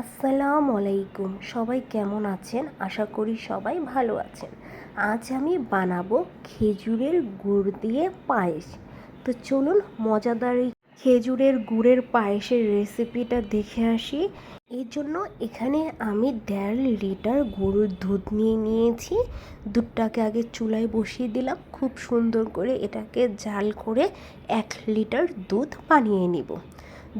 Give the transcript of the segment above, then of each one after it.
আসসালামু আলাইকুম। সবাই কেমন আছেন? আশা করি সবাই ভালো আছেন। আজ আমি বানাবো খেজুরের গুড় দিয়ে পায়েস। তো চলুন মজাদার এই খেজুরের গুড়ের পায়েসের রেসিপিটা দেখে আসি। এর জন্য এখানে আমি দেড় লিটার গরুর দুধ নিয়ে নিয়েছি। দুধটাকে আগে চুলায় বসিয়ে দিলাম। খুব সুন্দর করে এটাকে জাল করে এক লিটার দুধ বানিয়ে নিব।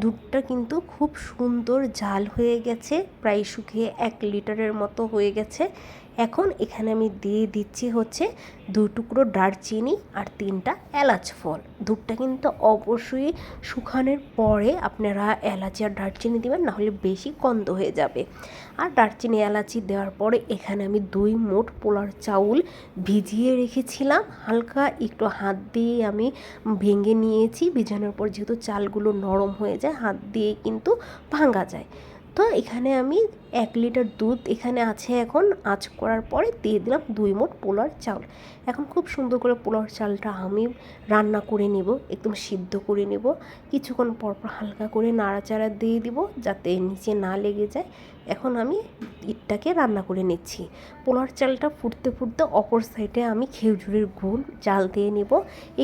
দুধটা কিন্তু খুব সুন্দর জাল হয়ে গেছে, প্রায় শুকিয়ে এক লিটারের মতো হয়ে গেছে। এখন এখানে আমি দিয়ে দিচ্ছি হচ্ছে দু টুকরো দারচিনি আর তিনটা এলাচ ফল। দুধটা কিন্তু অবশ্যই শুকানোর পরে আপনারা এলাচি আর দারচিনি দেবেন, নাহলে বেশি গন্ধ হয়ে যাবে। আর দারচিনি, এলাচি দেওয়ার পরে এখানে আমি দুই মোট পোলার চাউল ভিজিয়ে রেখেছিলাম। হালকা একটু হাত দিয়ে আমি ভেঙে নিয়েছি। ভিজানোর পর যেহেতু চালগুলো নরম হয়ে যায়, হাত দিয়ে কিন্তু ভাঙা যায়। তো এখানে আমি এক লিটার দুধ এখানে আছে এখন। আঁচ করার পরে দিয়ে দিলাম দুই মোট পোলার চাল। এখন খুব সুন্দর করে পোলার চালটা আমি রান্না করে নেব, একদম সিদ্ধ করে নেব। কিছুক্ষণ পরপর হালকা করে নাড়াচাড়া দিয়ে দিব যাতে নিচে না লেগে যায়। এখন আমি ইটটাকে রান্না করে নিচ্ছি। পোলার চালটা ফুটতে ফুটতে অপর সাইডে আমি খেজুরের গুড় চাল দিয়ে নেব।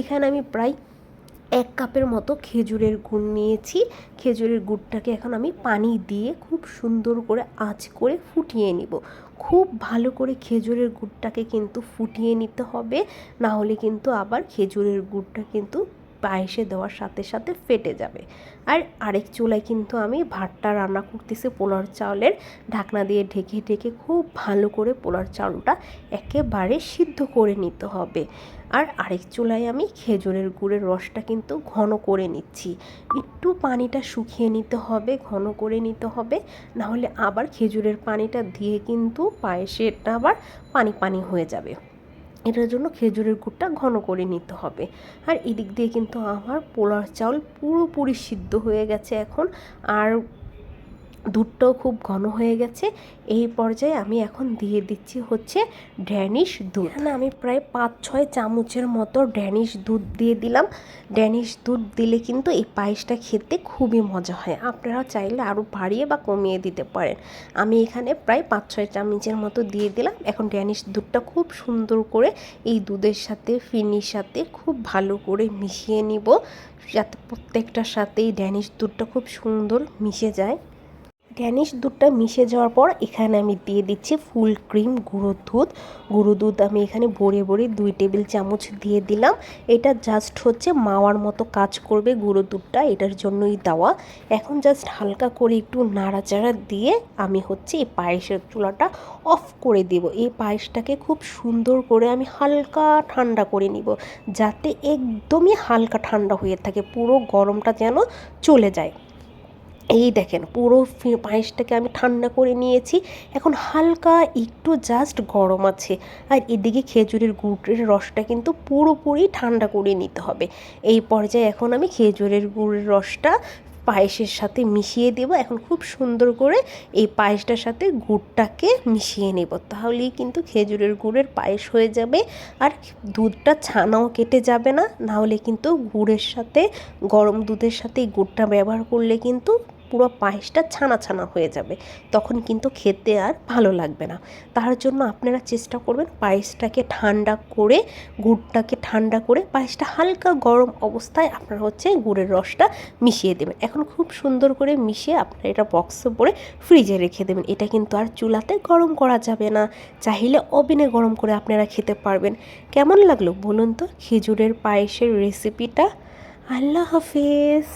এখানে আমি প্রায় এক কাপের মতো খেজুরের গুড় নিয়েছি। খেজুরের গুড়টাকে এখন আমি পানি দিয়ে খুব সুন্দর করে আঁচ করে ফুটিয়ে নিব। খুব ভালো করে খেজুরের গুড়টাকে কিন্তু ফুটিয়ে নিতে হবে। না হলে কিন্তু আবার খেজুরের গুড়টা কিন্তু পায়েসে দেওয়ার সাথে সাথে ফেটে যাবে। আর আরেক চুলায় কিন্তু আমি ভাতটা রান্না করতেছি পোলার চাউলের। ঢাকনা দিয়ে ঢেকে ঢেকে খুব ভালো করে পোলার চাউলটা একেবারে সিদ্ধ করে নিতে হবে। আর আরেক চুলায় আমি খেজুরের গুড়ের রসটা কিন্তু ঘন করে নিচ্ছি। একটু পানিটা শুকিয়ে নিতে হবে, ঘন করে নিতে হবে। নাহলে আবার খেজুরের পানিটা দিয়ে কিন্তু পায়েসেরটা আবার পানি পানি হয়ে যাবে। এটার জন্য খেজুরের গুড়টা ঘন করে নিতে হবে। আর এদিক দিয়ে কিন্তু আমার পোলার চাউল পুরোপুরি সিদ্ধ হয়ে গেছে এখন। আর দুধটাও খুব ঘন হয়ে গেছে। এই পর্যায়ে আমি এখন দিয়ে দিচ্ছি হচ্ছে ড্যানিশ দুধ। এখানে আমি প্রায় পাঁচ ছয় চামচের মতো ড্যানিশ দুধ দিয়ে দিলাম। ড্যানিশ দুধ দিলে কিন্তু এই পায়েসটা খেতে খুবই মজা হয়। আপনারা চাইলে আরও বাড়িয়ে বা কমিয়ে দিতে পারেন। আমি এখানে প্রায় পাঁচ ছয় চামচের মতো দিয়ে দিলাম। এখন ড্যানিশ দুধটা খুব সুন্দর করে এই দুধের সাথে, ফিনির সাথে খুব ভালো করে মিশিয়ে নিব। যাতে প্রত্যেকটার সাথেই ড্যানিশ দুধটা খুব সুন্দর মিশে যায়। ড্যানিশ দুধটা মিশে যাওয়ার পর এখানে আমি দিয়ে দিচ্ছি ফুল ক্রিম, গুঁড়ো দুধ। গুঁড়ো দুধ আমি এখানে ভরে ভরে দুই টেবিল চামচ দিয়ে দিলাম। এটা জাস্ট হচ্ছে মাওয়ার মতো কাজ করবে গুঁড়ো দুধটা, এটার জন্যই দেওয়া। এখন জাস্ট হালকা করে একটু নাড়াচাড়া দিয়ে আমি হচ্ছে এই পায়েসের চুলাটা অফ করে দেব। এই পায়েসটাকে খুব সুন্দর করে আমি হালকা ঠান্ডা করে নিব, যাতে একদমই হালকা ঠান্ডা হয়ে থাকে, পুরো গরমটা যেন চলে যায়। এই দেখেন, পুরো পায়েসটাকে আমি ঠান্ডা করে নিয়েছি। এখন হালকা একটু জাস্ট গরম আছে। আর এদিকে খেজুরের গুড়ের রসটা কিন্তু পুরোপুরি ঠান্ডা করে নিতে হবে। এই পর্যায়ে এখন আমি খেজুরের গুড়ের রসটা পায়েসের সাথে মিশিয়ে দেব। এখন খুব সুন্দর করে এই পায়েসটার সাথে গুড়টাকে মিশিয়ে নেব। তাহলেই কিন্তু খেজুরের গুড়ের পায়েস হয়ে যাবে। আর দুধটা ছানাও কেটে যাবে না। নাহলে কিন্তু গুড়ের সাথে, গরম দুধের সাথে এই গুড়টা ব্যবহার করলে কিন্তু পুরো পায়েসটা ছানা ছানা হয়ে যাবে। তখন কিন্তু খেতে আর ভালো লাগবে না। তার জন্য আপনারা চেষ্টা করবেন পায়েসটাকে ঠান্ডা করে, গুড়টাকে ঠান্ডা করে পায়েসটা হালকা গরম অবস্থায় আপনারা হচ্ছে গুড়ের রসটা মিশিয়ে দেবেন। এখন খুব সুন্দর করে মিশিয়ে আপনারা এটা বক্সে পরে ফ্রিজে রেখে দেবেন। এটা কিন্তু আর চুলাতে গরম করা যাবে না। চাইলে ওভেনে গরম করে আপনারা খেতে পারবেন। কেমন লাগল বলুন তো? খেজুরের পায়েসের রেসিপিটা আল্লাহ হাফেজ!